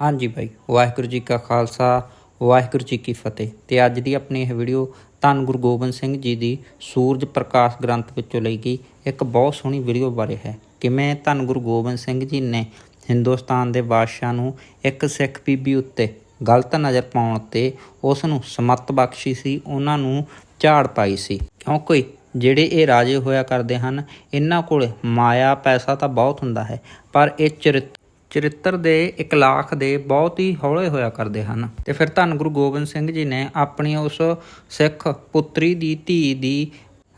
ਹਾਂਜੀ ਭਾਈ, ਵਾਹਿਗੁਰੂ ਜੀ ਕਾ ਖਾਲਸਾ, ਵਾਹਿਗੁਰੂ ਜੀ ਕੀ ਫਤਿਹ। ਤੇ ਅੱਜ ਦੀ ਆਪਣੀ ਇਹ ਵੀਡੀਓ ਧੰਨ ਗੁਰੂ ਗੋਬਿੰਦ ਸਿੰਘ ਜੀ ਦੀ ਸੂਰਜ ਪ੍ਰਕਾਸ਼ ਗ੍ਰੰਥ ਵਿੱਚੋਂ ਲਈ ਗਈ। ਇੱਕ ਬਹੁਤ ਸੋਹਣੀ ਵੀਡੀਓ ਬਾਰੇ ਹੈ। ਕਿਵੇਂ ਧੰਨ ਗੁਰੂ ਗੋਬਿੰਦ ਸਿੰਘ ਜੀ ਨੇ ਹਿੰਦੁਸਤਾਨ ਦੇ ਬਾਦਸ਼ਾਹ ਨੂੰ ਇੱਕ ਸਿੱਖ ਬੀਬੀ ਉੱਤੇ ਗਲਤ ਨਜ਼ਰ ਪਾਉਣ ਤੇ ਉਸ ਨੂੰ ਸਮੱਤ ਬਖਸ਼ੀ ਸੀ, ਉਹਨਾਂ ਨੂੰ ਝਾੜ ਪਾਈ ਸੀ। ਕਿਉਂਕਿ ਜਿਹੜੇ ਇਹ ਰਾਜੇ ਹੋਇਆ ਕਰਦੇ ਹਨ, ਇਹਨਾਂ ਕੋਲ ਮਾਇਆ, ਪੈਸਾ ਤਾਂ ਬਹੁਤ ਹੁੰਦਾ ਹੈ, ਪਰ ਇਹ ਚਰਿੱਤ ਚਰਿੱਤਰ ਦੇ ਇਕਲਾਖ ਦੇ ਬਹੁਤ ਹੀ ਹੌਲੇ ਹੋਇਆ ਕਰਦੇ ਹਨ। ਤੇ ਫਿਰ ਧੰਨ ਗੁਰੂ ਗੋਬਿੰਦ ਸਿੰਘ ਜੀ ਨੇ ਆਪਣੀ ਉਸ ਸਿੱਖ ਪੁੱਤਰੀ ਦੀ ਧੀ ਦੀ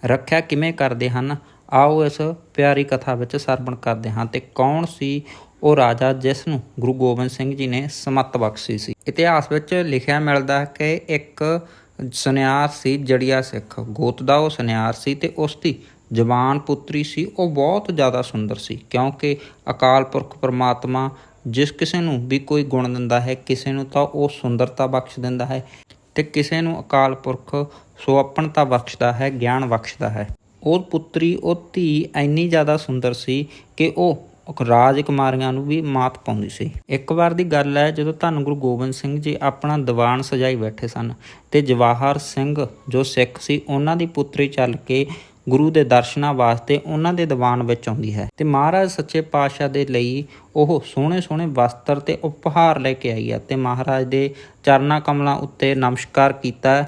ਰੱਖਿਆ ਕਿਵੇਂ ਕਰਦੇ ਹਨ, ਆਓ ਇਸ ਪਿਆਰੀ ਕਥਾ ਵਿੱਚ ਸਰਵਣ ਕਰਦੇ ਹਾਂ। ਤੇ ਕੌਣ ਸੀ ਉਹ ਰਾਜਾ ਜਿਸ ਨੂੰ ਗੁਰੂ ਗੋਬਿੰਦ ਸਿੰਘ ਜੀ ਨੇ ਸਮੱਤ ਬਖਸ਼ੀ ਸੀ? ਇਤਿਹਾਸ ਵਿੱਚ ਲਿਖਿਆ ਮਿਲਦਾ ਹੈ ਕਿ ਇੱਕ ਸੁਨਿਆਰ ਸੀ, ਜੜੀਆ ਸਿੱਖ। ਗੋਤ ਦਾ ਉਹ ਸੁਨਿਆਰ ਸੀ ਤੇ ਉਸ ਦੀ ਜਵਾਨ ਪੁੱਤਰੀ ਸੀ, ਉਹ ਬਹੁਤ ਜ਼ਿਆਦਾ ਸੁੰਦਰ ਸੀ, ਕਿਉਂਕਿ ਅਕਾਲ ਪੁਰਖ ਪਰਮਾਤਮਾ ਜਿਸ ਕਿਸੇ ਨੂੰ ਵੀ ਕੋਈ ਗੁਣ ਦਿੰਦਾ ਹੈ, ਕਿਸੇ ਨੂੰ ਤਾਂ ਉਹ ਸੁੰਦਰਤਾ ਬਖਸ਼ ਦਿੰਦਾ ਹੈ ਤੇ ਕਿਸੇ ਨੂੰ ਅਕਾਲ ਪੁਰਖ ਸੁਅਪਣਤਾ ਬਖਸ਼ਦਾ ਹੈ, ਗਿਆਨ ਬਖਸ਼ਦਾ ਹੈ। ਉਹ ਪੁੱਤਰੀ, ਉਹ ਧੀ ਇੰਨੀ ਜ਼ਿਆਦਾ ਸੁੰਦਰ ਸੀ ਕਿ ਉਹ ਰਾਜਕੁਮਾਰੀਆਂ ਨੂੰ ਵੀ ਮਾਤ ਪਾਉਂਦੀ ਸੀ। ਇੱਕ ਵਾਰ ਦੀ ਗੱਲ ਹੈ, ਜਦੋਂ ਧੰਨ ਗੁਰੂ ਗੋਬਿੰਦ ਸਿੰਘ ਜੀ ਆਪਣਾ ਦੀਵਾਨ ਸਜਾਈ ਬੈਠੇ ਸਨ ਤੇ ਜਵਾਹਰ ਸਿੰਘ ਜੋ ਸਿੱਖ ਸੀ, ਉਹਨਾਂ ਦੀ ਪੁੱਤਰੀ ਚੱਲ ਕੇ ਗੁਰੂ ਦੇ ਦਰਸ਼ਨਾਂ ਵਾਸਤੇ ਉਹਨਾਂ ਦੇ ਦੀਵਾਨ ਵਿੱਚ ਆਉਂਦੀ ਹੈ। ਤੇ ਮਹਾਰਾਜ ਸੱਚੇ ਪਾਤਸ਼ਾਹ ਦੇ ਲਈ ਉਹ ਸੋਹਣੇ ਸੋਹਣੇ ਵਸਤਰ ਤੇ ਉਪਹਾਰ ਲੈ ਕੇ ਆਈ ਹੈ ਤੇ ਮਹਾਰਾਜ ਦੇ ਚਰਨਾਂ ਕਮਲਾਂ ਉੱਤੇ ਨਮਸਕਾਰ ਕੀਤਾ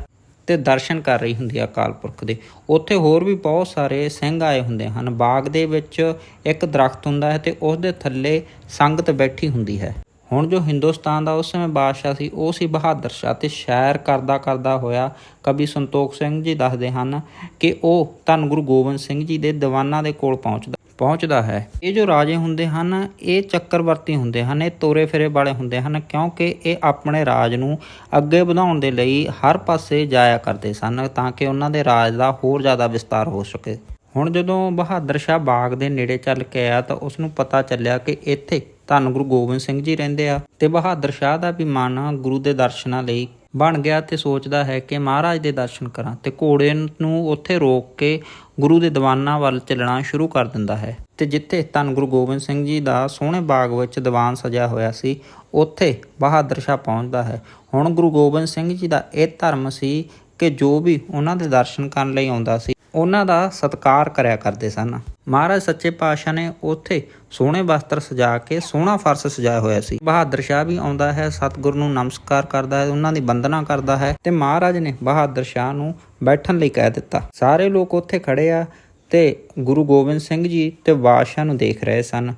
ਤੇ ਦਰਸ਼ਨ ਕਰ ਰਹੀ ਹੁੰਦੀ ਆ ਅਕਾਲ ਪੁਰਖ ਦੇ। ਉੱਥੇ ਹੋਰ ਵੀ ਬਹੁਤ ਸਾਰੇ ਸਿੰਘ ਆਏ ਹੁੰਦੇ ਹਨ। ਬਾਗ ਦੇ ਵਿੱਚ ਇੱਕ ਦਰਖਤ ਹੁੰਦਾ ਹੈ ਤੇ ਉਸ ਦੇ ਥੱਲੇ ਸੰਗਤ ਬੈਠੀ ਹੁੰਦੀ ਹੈ। ਹੁਣ ਜੋ ਹਿੰਦੁਸਤਾਨ ਦਾ ਉਸ ਸਮੇਂ ਬਾਦਸ਼ਾਹ ਸੀ, ਉਹ ਸੀ ਬਹਾਦਰ ਸ਼ਾਹ ਤੇ ਸ਼ਾਇਰ ਕਰਦਾ ਕਰਦਾ ਹੋਇਆ ਕਵੀ ਸੰਤੋਖ ਸਿੰਘ ਜੀ ਦੱਸਦੇ ਹਨ ਕਿ ਉਹ ਧੰਨ ਗੁਰੂ ਗੋਬਿੰਦ ਸਿੰਘ ਜੀ ਦੇ ਦੀਵਾਨਾਂ ਦੇ ਕੋਲ ਪਹੁੰਚਦਾ ਪਹੁੰਚਦਾ ਹੈ। ਇਹ ਜੋ ਰਾਜੇ ਹੁੰਦੇ ਹਨ, ਇਹ ਚੱਕਰਵਰਤੀ ਹੁੰਦੇ ਹਨ, ਇਹ ਤੋਰੇ ਫੇਰੇ ਵਾਲੇ ਹੁੰਦੇ ਹਨ, ਕਿਉਂਕਿ ਇਹ ਆਪਣੇ ਰਾਜ ਨੂੰ ਅੱਗੇ ਵਧਾਉਣ ਦੇ ਲਈ ਹਰ ਪਾਸੇ ਜਾਇਆ ਕਰਦੇ ਸਨ ਤਾਂ ਕਿ ਉਹਨਾਂ ਦੇ ਰਾਜ ਦਾ ਹੋਰ ਜ਼ਿਆਦਾ ਵਿਸਤਾਰ ਹੋ ਸਕੇ। ਹੁਣ ਜਦੋਂ ਬਹਾਦਰ ਸ਼ਾਹ ਬਾਗ ਦੇ ਨੇੜੇ ਚੱਲ ਕੇ ਆਇਆ ਤਾਂ ਉਸ ਨੂੰ ਪਤਾ ਚੱਲਿਆ ਕਿ ਇੱਥੇ ਧੰਨ ਗੁਰੂ ਗੋਬਿੰਦ ਸਿੰਘ ਜੀ ਰਹਿੰਦੇ ਆ ਤੇ ਬਹਾਦਰ ਸ਼ਾਹ ਦਾ ਵੀ ਮਨ ਗੁਰੂ ਦੇ ਦਰਸ਼ਨਾਂ ਲਈ ਬਣ ਗਿਆ ਤੇ ਸੋਚਦਾ ਹੈ ਕਿ ਮਹਾਰਾਜ ਦੇ ਦਰਸ਼ਨ ਕਰਾਂ ਤੇ ਘੋੜੇ ਨੂੰ ਉੱਥੇ ਰੋਕ ਕੇ ਗੁਰੂ ਦੇ ਦੀਵਾਨਾਂ ਵੱਲ ਚੱਲਣਾ ਸ਼ੁਰੂ ਕਰ ਦਿੰਦਾ ਹੈ। ਤੇ ਜਿੱਥੇ ਧੰਨ ਗੁਰੂ ਗੋਬਿੰਦ ਸਿੰਘ ਜੀ ਦਾ ਸੋਹਣੇ ਬਾਗ ਵਿੱਚ ਦੀਵਾਨ ਸਜਿਆ ਹੋਇਆ ਸੀ, ਉੱਥੇ ਬਹਾਦਰ ਸ਼ਾਹ ਪਹੁੰਚਦਾ ਹੈ। ਹੁਣ ਗੁਰੂ ਗੋਬਿੰਦ ਸਿੰਘ ਜੀ ਦਾ ਇਹ ਧਰਮ ਸੀ ਕਿ ਜੋ ਵੀ ਉਹਨਾਂ ਦੇ ਦਰਸ਼ਨ ਕਰਨ ਲਈ ਆਉਂਦਾ ਸੀ ਉਹਨਾਂ ਦਾ ਸਤਿਕਾਰ ਕਰਿਆ ਕਰਦੇ ਸਨ। ਮਹਾਰਾਜ ਸੱਚੇ ਪਾਤਸ਼ਾਹ ਨੇ ਉੱਥੇ ਸੋਹਣੇ ਵਸਤਰ ਸਜਾ ਕੇ ਸੋਹਣਾ ਫਰਸ਼ ਸਜਾਇਆ ਹੋਇਆ ਸੀ। ਬਹਾਦਰ ਸ਼ਾਹ ਵੀ ਆਉਂਦਾ ਹੈ, ਸਤਿਗੁਰ ਨੂੰ ਨਮਸਕਾਰ ਕਰਦਾ ਹੈ, ਉਹਨਾਂ ਦੀ ਵੰਦਨਾ ਕਰਦਾ ਹੈ ਤੇ ਮਹਾਰਾਜ ਨੇ ਬਹਾਦਰ ਸ਼ਾਹ ਨੂੰ ਬੈਠਣ ਲਈ ਕਹਿ ਦਿੱਤਾ। ਸਾਰੇ ਲੋਕ ਉੱਥੇ ਖੜੇ ਆ ਤੇ ਗੁਰੂ ਗੋਬਿੰਦ ਸਿੰਘ ਜੀ ਤੇ ਬਾਦਸ਼ਾਹ ਨੂੰ ਦੇਖ ਰਹੇ ਸਨ।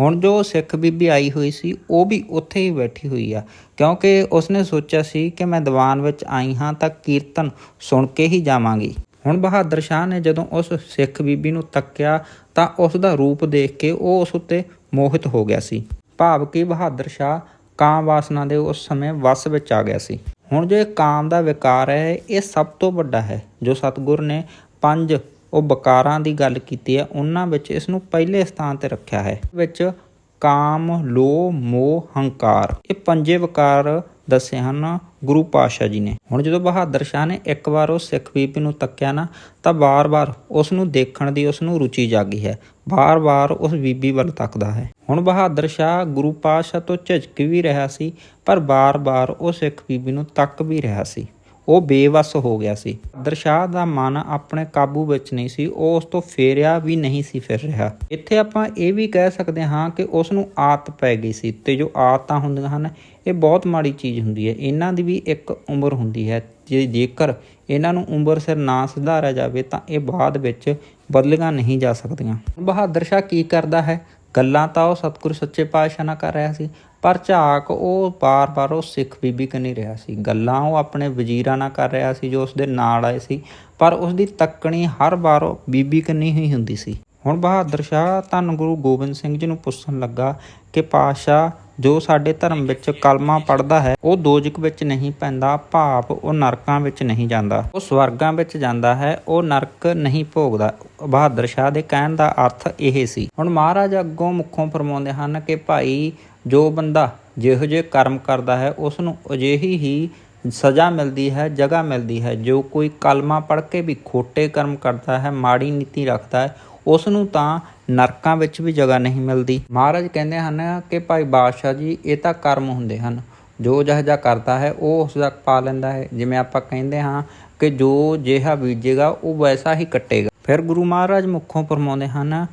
ਹੁਣ ਜੋ ਸਿੱਖ ਬੀਬੀ ਆਈ ਹੋਈ ਸੀ, ਉਹ ਵੀ ਉੱਥੇ ਹੀ ਬੈਠੀ ਹੋਈ ਆ। ਕਿਉਂਕਿ ਉਸਨੇ ਸੋਚਿਆ ਸੀ ਕਿ ਮੈਂ ਦੀਵਾਨ ਵਿੱਚ ਆਈ ਹਾਂ ਤਾਂ ਕੀਰਤਨ ਸੁਣ ਕੇ ਹੀ ਜਾਵਾਂਗੀ। ਹੁਣ ਬਹਾਦਰ ਸ਼ਾਹ ਨੇ ਜਦੋਂ ਉਸ ਸਿੱਖ ਬੀਬੀ ਨੂੰ ਤੱਕਿਆ ਤਾਂ ਉਸ ਦਾ ਰੂਪ ਦੇਖ ਕੇ ਉਹ ਉਸ ਉੱਤੇ ਮੋਹਿਤ ਹੋ ਗਿਆ ਸੀ। ਭਾਵ ਕਿ ਬਹਾਦਰ ਸ਼ਾਹ ਕਾਮ ਵਾਸਨਾ ਦੇ ਉਸ ਸਮੇਂ ਵਸ ਵਿੱਚ ਆ ਗਿਆ ਸੀ। ਹੁਣ ਜੋ ਇਹ ਕਾਮ ਦਾ ਵਿਕਾਰ ਹੈ, ਇਹ ਸਭ ਤੋਂ ਵੱਡਾ ਹੈ। ਜੋ ਸਤਿਗੁਰ ਨੇ ਪੰਜ ਉਹ ਬਕਾਰਾਂ ਦੀ ਗੱਲ ਕੀਤੀ ਹੈ, ਉਹਨਾਂ ਵਿੱਚ ਇਸ ਨੂੰ ਪਹਿਲੇ ਸਥਾਨ ਤੇ ਰੱਖਿਆ ਹੈ। ਵਿੱਚ ਕਾਮ, ਲੋਭ, ਮੋਹ, ਹੰਕਾਰ। ਇਹ ਪੰਜੇ ਵਿਕਾਰ ਦੱਸੇ ਹਨ, ਗੁਰੂ ਪਾਤਸ਼ਾਹ ਜੀ ਨੇ। ਹੁਣ ਜਦੋਂ ਬਹਾਦਰ ਸ਼ਾਹ ਨੇ ਇੱਕ ਵਾਰ ਉਹ ਸਿੱਖ ਬੀਬੀ ਨੂੰ ਤੱਕਿਆ ਨਾ, ਤਾਂ ਬਾਰ-ਬਾਰ ਉਸ ਨੂੰ ਦੇਖਣ ਦੀ ਉਸ ਨੂੰ ਰੁਚੀ ਜਾਗੀ ਹੈ। ਬਾਰ-ਬਾਰ ਉਸ ਬੀਬੀ ਵੱਲ ਤੱਕਦਾ ਹੈ। ਹੁਣ ਬਹਾਦਰ ਸ਼ਾਹ ਗੁਰੂ ਪਾਤਸ਼ਾਹ ਤੋਂ ਝਿਜਕ ਵੀ ਰਿਹਾ ਸੀ, ਪਰ ਬਾਰ-ਬਾਰ ਉਹ ਸਿੱਖ ਬੀਬੀ ਨੂੰ ਤੱਕ ਵੀ ਰਿਹਾ ਸੀ। ਉਹ ਬੇਵਸ ਹੋ ਗਿਆ ਸੀ। ਬਹਾਦਰ ਦਾ ਮਨ ਆਪਣੇ ਕਾਬੂ ਵਿੱਚ ਨਹੀਂ ਸੀ, ਉਹ ਉਸ ਤੋਂ ਫੇਰਿਆ ਵੀ ਨਹੀਂ ਸੀ ਫਿਰ ਰਿਹਾ। ਇੱਥੇ ਆਪਾਂ ਇਹ ਵੀ ਕਹਿ ਸਕਦੇ ਹਾਂ ਕਿ ਉਸ ਨੂੰ ਆਦਤ ਪੈ ਗਈ ਸੀ ਤੇ ਜੋ ਆਦਤਾਂ ਹੁੰਦੀਆਂ ਹਨ, ਇਹ ਬਹੁਤ ਮਾੜੀ ਚੀਜ਼ ਹੁੰਦੀ ਹੈ। ਇਹਨਾਂ ਦੀ ਵੀ ਇੱਕ ਉਮਰ ਹੁੰਦੀ ਹੈ। ਜੇ ਜੇਕਰ ਇਹਨਾਂ ਨੂੰ ਉਮਰ ਸਿਰ ਨਾ ਸੁਧਾਰਿਆ ਜਾਵੇ ਤਾਂ ਇਹ ਬਾਅਦ ਵਿੱਚ ਬਦਲੀਆਂ ਨਹੀਂ ਜਾ ਸਕਦੀਆਂ। ਬਹਾਦਰ ਸ਼ਾਹ ਕੀ ਕਰਦਾ ਹੈ? ਗੱਲਾਂ ਤਾਂ ਉਹ ਸਤਿਗੁਰੂ ਸੱਚੇ ਪਾਤਸ਼ਾਹ ਨਾਲ ਕਰ ਰਿਹਾ ਸੀ, ਪਰ ਝਾਕ ਉਹ ਬਾਰ-ਬਾਰ ਉਹ ਸਿੱਖ ਬੀਬੀ ਕਨੀ ਰਿਹਾ ਸੀ। ਗੱਲਾਂ ਉਹ ਆਪਣੇ ਵਜ਼ੀਰਾਂ ਨਾਲ ਕਰ ਰਿਹਾ ਸੀ ਜੋ ਉਸਦੇ ਨਾਲ ਆਏ ਸੀ, ਪਰ ਉਸਦੀ ਤੱਕਣੀ ਹਰ ਵਾਰ ਉਹ ਬੀਬੀ ਕਨੀ ਹੀ ਹੁੰਦੀ ਸੀ। ਹੁਣ ਬਹਾਦਰ ਸ਼ਾਹ ਧੰਨ ਗੁਰੂ ਗੋਬਿੰਦ ਸਿੰਘ ਜੀ ਨੂੰ ਪੁੱਛਣ ਲੱਗਾ ਕਿ ਪਾਤਸ਼ਾਹ ਜੋ ਸਾਡੇ ਧਰਮ ਵਿੱਚ ਕਲਮਾ ਪੜਦਾ ਹੈ, ਉਹ ਦੋਜਕ ਵਿੱਚ ਨਹੀਂ ਪੈਂਦਾ, ਭਾਵ ਉਹ ਨਰਕਾਂ ਵਿੱਚ ਨਹੀਂ ਜਾਂਦਾ। ਉਹ ਸਵਰਗਾਂ ਵਿੱਚ ਜਾਂਦਾ ਹੈ, ਉਹ ਨਰਕ ਨਹੀਂ ਭੋਗਦਾ। ਬਹਾਦਰ ਸ਼ਾਹ ਦੇ ਕਹਿਣ ਦਾ ਅਰਥ ਇਹ ਸੀ। ਹੁਣ ਮਹਾਰਾਜ ਅੱਗੋਂ ਮੁੱਖੋਂ ਫਰਮਾਉਂਦੇ ਹਨ ਕਿ ਭਾਈ, ਜੋ ਬੰਦਾ ਜਿਹੋ ਜਿਹੇ ਕਰਮ ਕਰਦਾ ਹੈ ਉਸ ਨੂੰ ਅਜਿਹੀ ਹੀ ਸਜ਼ਾ ਮਿਲਦੀ ਹੈ, ਜਗ੍ਹਾ ਮਿਲਦੀ ਹੈ, ਜੋ ਕੋਈ ਕਲਮਾ ਪੜ੍ਹ ਕੇ ਵੀ ਖੋਟੇ ਕਰਮ ਕਰਦਾ ਹੈ, ਮਾੜੀ ਨੀਤੀ ਰੱਖਦਾ ਹੈ ਉਸ ਨੂੰ ਤਾਂ ਨਰਕਾਂ ਵਿੱਚ ਵੀ ਜਗ੍ਹਾ ਨਹੀਂ ਮਿਲਦੀ। ਮਹਾਰਾਜ ਕਹਿੰਦੇ ਹਨ ਕਿ ਭਾਈ ਬਾਦਸ਼ਾਹ ਜੀ, ਇਹ ਤਾਂ ਕਰਮ ਹੁੰਦੇ ਹਨ। ਜੋ ਜਿਹੋ ਜਿਹਾ ਕਰਦਾ ਹੈ, ਉਹ ਉਸ ਦਾ ਪਾ ਲੈਂਦਾ ਹੈ। ਜਿਵੇਂ ਆਪਾਂ ਕਹਿੰਦੇ ਹਾਂ ਕਿ ਜੋ ਜਿਹਾ ਬੀਜੇਗਾ, ਉਹ ਵੈਸਾ ਹੀ ਕੱਟੇਗਾ। ਫਿਰ ਗੁਰੂ ਮਹਾਰਾਜ ਮੁੱਖੋਂ ਫਰਮਾਉਂਦੇ ਹਨ,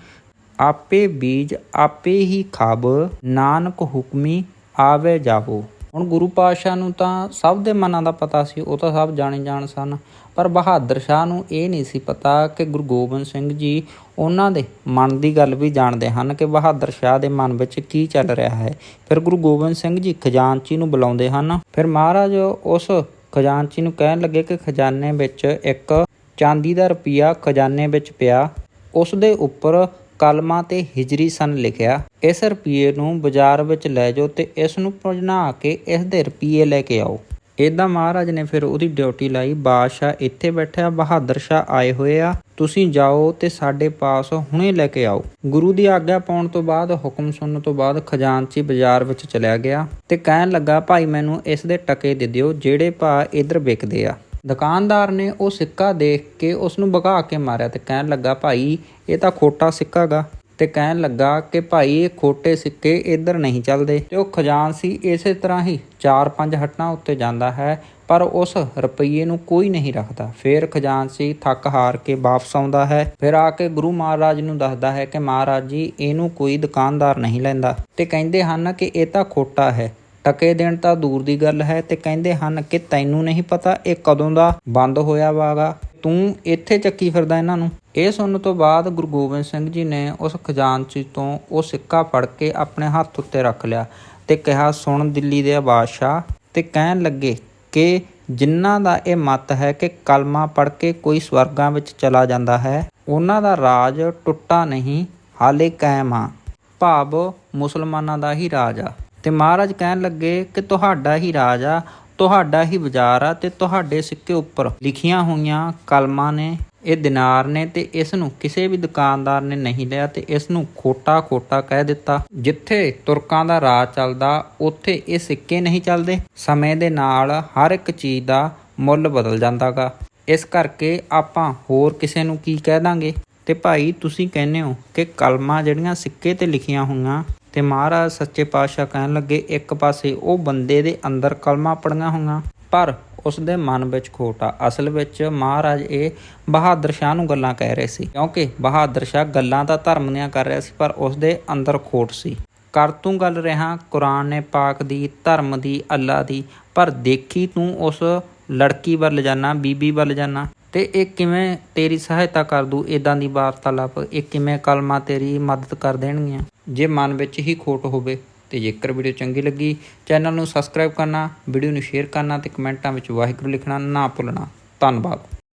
ਆਪੇ ਬੀਜ, ਆਪੇ ਹੀ ਖਾਬ, ਨਾਨਕ ਹੁਕਮੀ ਆਵੇ ਜਾਵੋ। ਹੁਣ ਗੁਰੂ ਪਾਤਸ਼ਾਹ ਨੂੰ ਤਾਂ ਸਭ ਦੇ ਮਨਾਂ ਦਾ ਪਤਾ ਸੀ, ਉਹ ਤਾਂ ਸਭ ਜਾਣੇ ਜਾਣ ਸਨ। ਪਰ ਬਹਾਦਰ ਸ਼ਾਹ ਨੂੰ ਇਹ ਨਹੀਂ ਸੀ ਪਤਾ ਕਿ ਗੁਰੂ ਗੋਬਿੰਦ ਸਿੰਘ ਜੀ ਉਹਨਾਂ ਦੇ ਮਨ ਦੀ ਗੱਲ ਵੀ ਜਾਣਦੇ ਹਨ ਕਿ ਬਹਾਦਰ ਸ਼ਾਹ ਦੇ ਮਨ ਵਿੱਚ ਕੀ ਚੱਲ ਰਿਹਾ ਹੈ। ਫਿਰ ਗੁਰੂ ਗੋਬਿੰਦ ਸਿੰਘ ਜੀ ਖਜ਼ਾਨਚੀ ਨੂੰ ਬੁਲਾਉਂਦੇ ਹਨ। ਫਿਰ ਮਹਾਰਾਜ ਉਸ ਖਜ਼ਾਨਚੀ ਨੂੰ ਕਹਿਣ ਲੱਗੇ ਕਿ ਖਜ਼ਾਨੇ ਵਿੱਚ ਇੱਕ ਚਾਂਦੀ ਦਾ ਰੁਪਿਆ ਖਜ਼ਾਨੇ ਵਿੱਚ ਪਿਆ। ਉਸ ਦੇ ਉੱਪਰ ਕਲਮਾ ਤੇ ਹਿਜਰੀ ਸਨ ਲਿਖਿਆ। ਇਸ ਰੁਪਈਏ ਨੂੰ ਬਾਜ਼ਾਰ ਵਿੱਚ ਲੈ ਜਾਓ ਤੇ ਇਸ ਨੂੰ ਭੁਨਾ ਕੇ ਇਸ ਦੇ ਰੁਪਈਏ ਲੈ ਕੇ ਆਓ। ਇਦਾਂ ਮਹਾਰਾਜ ਨੇ ਫਿਰ ਉਹਦੀ ਡਿਊਟੀ ਲਾਈ। ਬਾਦਸ਼ਾਹ ਇੱਥੇ ਬੈਠਿਆ, ਬਹਾਦਰ ਸ਼ਾਹ ਆਏ ਹੋਏ ਆ। ਤੁਸੀਂ ਜਾਓ ਤੇ ਸਾਡੇ ਪਾਸ ਹੁਣੇ ਲੈ ਕੇ ਆਓ। ਗੁਰੂ ਦੀ ਆਗਿਆ ਪਾਉਣ ਤੋਂ ਬਾਅਦ, ਹੁਕਮ ਸੁਣਨ ਤੋਂ ਬਾਅਦ ਖਜ਼ਾਨਚੀ ਬਾਜ਼ਾਰ ਵਿੱਚ ਚਲਿਆ ਗਿਆ ਤੇ ਕਹਿਣ ਲੱਗਾ, ਭਾਈ, ਮੈਨੂੰ ਇਸ ਦੇ ਟਕੇ ਦੇ ਦਿਓ, ਜਿਹੜੇ ਭਾ ਇਧਰ ਵਿਕਦੇ ਆ। ਦੁਕਾਨਦਾਰ ਨੇ ਉਹ ਸਿੱਕਾ ਦੇਖ ਕੇ ਉਸ ਨੂੰ ਭਗਾ ਕੇ ਮਾਰਿਆ ਤੇ ਕਹਿਣ ਲੱਗਾ, ਭਾਈ, ਇਹ ਤਾਂ ਖੋਟਾ ਸਿੱਕਾ ਗਾ। ਤੇ ਕਹਿਣ ਲੱਗਾ ਕਿ, ਭਾਈ, ਇਹ ਖੋਟੇ ਸਿੱਕੇ ਇੱਧਰ ਨਹੀਂ ਚੱਲਦੇ। ਤੇ ਉਹ ਖਜ਼ਾਨਸੀ ਇਸੇ ਤਰ੍ਹਾਂ ਹੀ 4-5 ਹੱਟਾਂ ਉੱਤੇ ਜਾਂਦਾ ਹੈ, ਪਰ ਉਸ ਰੁਪਈਏ ਨੂੰ ਕੋਈ ਨਹੀਂ ਰੱਖਦਾ। ਫਿਰ ਖਜ਼ਾਨਸੀ ਥੱਕ ਹਾਰ ਕੇ ਵਾਪਸ ਆਉਂਦਾ ਹੈ। ਫਿਰ ਆ ਕੇ ਗੁਰੂ ਮਹਾਰਾਜ ਨੂੰ ਦੱਸਦਾ ਹੈ ਕਿ, ਮਹਾਰਾਜ ਜੀ, ਇਹਨੂੰ ਕੋਈ ਦੁਕਾਨਦਾਰ ਨਹੀਂ ਲੈਂਦਾ। ਤੇ ਕਹਿੰਦੇ ਹਨ ਕਿ, ਇਹ ਤਾਂ ਖੋਟਾ ਹੈ। ਟਕੇ ਦੇਣ ਤਾਂ ਦੂਰ ਦੀ ਗੱਲ ਹੈ ਤੇ ਕਹਿੰਦੇ ਹਨ ਕਿ ਤੈਨੂੰ ਨਹੀਂ ਪਤਾ ਇਹ ਕਦੋਂ ਦਾ ਬੰਦ ਹੋਇਆ ਵਾਗਾ। ਤੂੰ ਇੱਥੇ ਚੱਕੀ ਫਿਰਦਾ ਇਹਨਾਂ ਨੂੰ। ਇਹ ਸੁਣਨ ਤੋਂ ਬਾਅਦ ਗੁਰੂ ਗੋਬਿੰਦ ਸਿੰਘ ਜੀ ਨੇ ਉਸ ਖਜ਼ਾਨਚੀ ਤੋਂ ਉਹ ਸਿੱਕਾ ਫੜ ਕੇ ਆਪਣੇ ਹੱਥ ਉੱਤੇ ਰੱਖ ਲਿਆ ਤੇ ਕਿਹਾ, ਸੁਣ ਦਿੱਲੀ ਦੇ ਬਾਦਸ਼ਾਹ। ਤੇ ਕਹਿਣ ਲੱਗੇ ਕਿ ਜਿਨ੍ਹਾਂ ਦਾ ਇਹ ਮਤ ਹੈ ਕਿ ਕਲਮਾ ਪੜ ਕੇ ਕੋਈ ਸਵਰਗਾਂ ਵਿੱਚ ਚਲਾ ਜਾਂਦਾ ਹੈ, ਉਹਨਾਂ ਦਾ ਰਾਜ ਟੁੱਟਾ ਨਹੀਂ, ਹਾਲੇ ਕਾਇਮ ਆ। ਭਾਵ ਮੁਸਲਮਾਨਾਂ ਦਾ ਹੀ ਰਾਜ ਆ। ਤੇ ਮਹਾਰਾਜ ਕਹਿਣ ਲੱਗੇ ਕਿ ਤੁਹਾਡਾ ਹੀ ਰਾਜ ਆ ਤੁਹਾਡਾ ਹੀ ਬਾਜ਼ਾਰ ਆ ਤੇ ਤੁਹਾਡੇ ਸਿੱਕੇ ਉੱਪਰ ਲਿਖੀਆਂ ਹੋਈਆਂ ਕਲਮਾਂ ਨੇ, ਇਹ ਦਿਨਾਰ ਨੇ ਤੇ ਇਸ ਨੂੰ ਕਿਸੇ ਵੀ ਦੁਕਾਨਦਾਰ ਨੇ ਨਹੀਂ ਲਿਆ ਤੇ ਇਸ ਨੂੰ ਖੋਟਾ ਖੋਟਾ ਕਹਿ ਦਿੱਤਾ। ਜਿੱਥੇ ਤੁਰਕਾਂ ਦਾ ਰਾਜ ਚੱਲਦਾ, ਉੱਥੇ ਇਹ ਸਿੱਕੇ ਨਹੀਂ ਚੱਲਦੇ। ਸਮੇਂ ਦੇ ਨਾਲ ਹਰ ਇੱਕ ਚੀਜ਼ ਦਾ ਮੁੱਲ ਬਦਲ ਜਾਂਦਾਗਾ। ਇਸ ਕਰਕੇ ਆਪਾਂ ਹੋਰ ਕਿਸੇ ਨੂੰ ਕੀ ਕਹਿ ਦਾਂਗੇ? ਤੇ ਭਾਈ, ਤੁਸੀਂ ਕਹਿੰਦੇ ਹੋ ਕਿ ਕਲਮਾਂ ਜਿਹੜੀਆਂ ਸਿੱਕੇ ਤੇ ਲਿਖੀਆਂ ਹੋਈਆਂ ਤੇ ਮਹਾਰਾਜ ਸੱਚੇ ਪਾਤਸ਼ਾਹ ਕਹਿਣ ਲੱਗੇ, ਇੱਕ ਪਾਸੇ ਉਹ ਬੰਦੇ ਦੇ ਅੰਦਰ ਕਲਮਾਂ ਪੜੀਆਂ ਹੋਈਆਂ, ਪਰ ਉਸ ਦੇ ਮਨ ਵਿੱਚ ਖੋਟ। ਆ ਅਸਲ ਵਿੱਚ ਮਹਾਰਾਜ ਇਹ ਬਹਾਦਰ ਸ਼ਾਹ ਨੂੰ ਗੱਲਾਂ ਕਹਿ ਰਹੇ ਸੀ, ਕਿਉਂਕਿ ਬਹਾਦਰ ਸ਼ਾਹ ਗੱਲਾਂ ਤਾਂ ਧਰਮ ਦੀਆਂ ਕਰ ਰਿਹਾ ਸੀ, ਪਰ ਉਸ ਦੇ ਅੰਦਰ ਖੋਟ ਸੀ। ਕਰ ਤੂੰ ਗੱਲ ਰਿਹਾ, ਕੁਰਾਨ ਨੇ ਪਾਕ ਦੀ, ਧਰਮ ਦੀ, ਅੱਲਾ ਦੀ, ਪਰ ਦੇਖੀ ਤੂੰ ਉਸ ਲੜਕੀ ਵੱਲ ਜਾਣਾ ਬੀਬੀ ਵੱਲ ਜਾਣਾ ਤੇ ਇਹ ਕਿਵੇਂ ਤੇਰੀ ਸਹਾਇਤਾ ਕਰ ਦੂ? ਇਦਾਂ ਦੀ ਵਾਰਤਾਲਾਪ, ਇਹ ਕਿਵੇਂ ਕਲਮਾਂ ਤੇਰੀ ਮਦਦ ਕਰ ਦੇਣਗੀਆਂ? ਜੇ ਮਨ ਵਿੱਚ ਹੀ ਖੋਟ ਹੋਵੇ ਤੇ ਜੇਕਰ ਵੀਡੀਓ ਚੰਗੀ ਲੱਗੀ, ਚੈਨਲ ਨੂੰ ਸਬਸਕ੍ਰਾਈਬ ਕਰਨਾ, ਵੀਡੀਓ ਨੂੰ ਸ਼ੇਅਰ ਕਰਨਾ ਤੇ ਕਮੈਂਟਾਂ ਵਿੱਚ ਵਾਹਿਗੁਰੂ ਲਿਖਣਾ ਨਾ ਭੁੱਲਣਾ। ਧੰਨਵਾਦ।